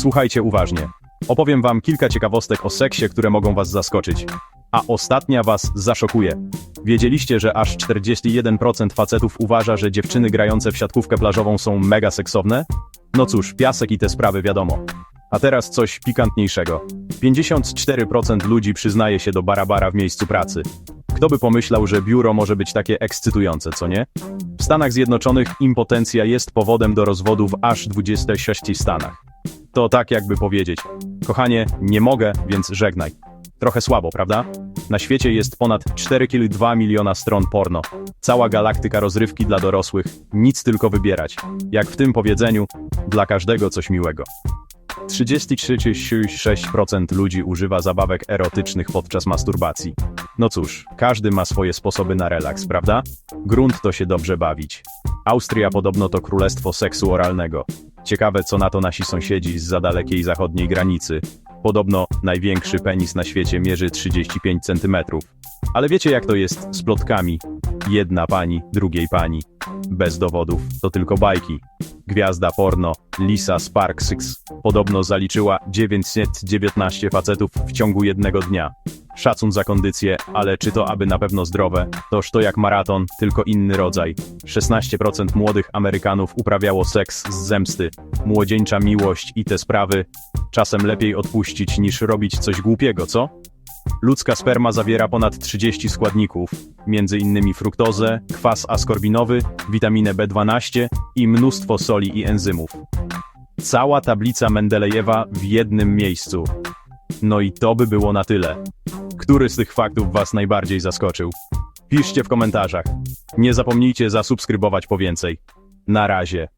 Słuchajcie uważnie. Opowiem wam kilka ciekawostek o seksie, które mogą was zaskoczyć. A ostatnia was zaszokuje. Wiedzieliście, że aż 41% facetów uważa, że dziewczyny grające w siatkówkę plażową są mega seksowne? No cóż, piasek i te sprawy wiadomo. A teraz coś pikantniejszego. 54% ludzi przyznaje się do barabara w miejscu pracy. Kto by pomyślał, że biuro może być takie ekscytujące, co nie? W Stanach Zjednoczonych impotencja jest powodem do rozwodu w aż 26 stanach. To tak jakby powiedzieć, kochanie, nie mogę, więc żegnaj. Trochę słabo, prawda? Na świecie jest ponad 4,2 miliona stron porno. Cała galaktyka rozrywki dla dorosłych, nic tylko wybierać. Jak w tym powiedzeniu, dla każdego coś miłego. 33,6% ludzi używa zabawek erotycznych podczas masturbacji. No cóż, każdy ma swoje sposoby na relaks, prawda? Grunt to się dobrze bawić. Austria podobno to królestwo seksu oralnego. Ciekawe, co na to nasi sąsiedzi z za dalekiej zachodniej granicy. Podobno największy penis na świecie mierzy 35 cm. Ale wiecie jak to jest z plotkami? Jedna pani, drugiej pani. Bez dowodów, to tylko bajki. Gwiazda porno, Lisa Sparks podobno zaliczyła 919 facetów w ciągu jednego dnia. Szacun za kondycję, ale czy to aby na pewno zdrowe? Toż to jak maraton, tylko inny rodzaj. 16% młodych Amerykanów uprawiało seks z zemsty. Młodzieńcza miłość i te sprawy. Czasem lepiej odpuścić niż robić coś głupiego, co? Ludzka sperma zawiera ponad 30 składników, innymi fruktozę, kwas askorbinowy, witaminę B12 i mnóstwo soli i enzymów. Cała tablica Mendelejewa w jednym miejscu. No i to by było na tyle. Który z tych faktów was najbardziej zaskoczył? Piszcie w komentarzach. Nie zapomnijcie zasubskrybować po więcej. Na razie.